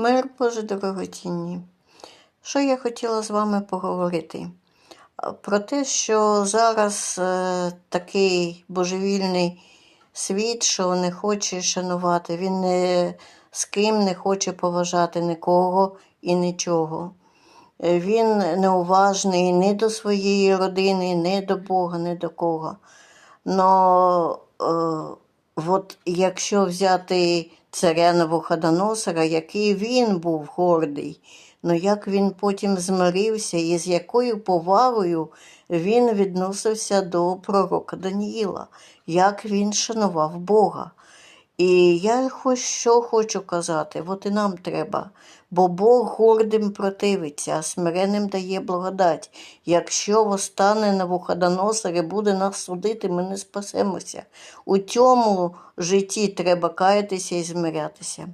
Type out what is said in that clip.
Мир Боже дорогоцінні. Що я хотіла з вами поговорити? Про те, що зараз е, такий божевільний світ, що не хоче шанувати, він не, з ким не хоче поважати нікого і нічого. Е, Він неуважний ні до своєї родини, ні до Бога, ні до кого. Но е, от якщо взяти царя Навуходоносора, який він був гордий, ну як він потім змирився і з якою повагою він відносився до пророка Даніїла, як він шанував Бога. І я хоч що хочу казати, от і нам треба, бо Бог гордим противиться, а смиренним дає благодать. Якщо восстане на вуходоносар і буде нас судити, ми не спасемося. У цьому житті треба каятися і змирятися.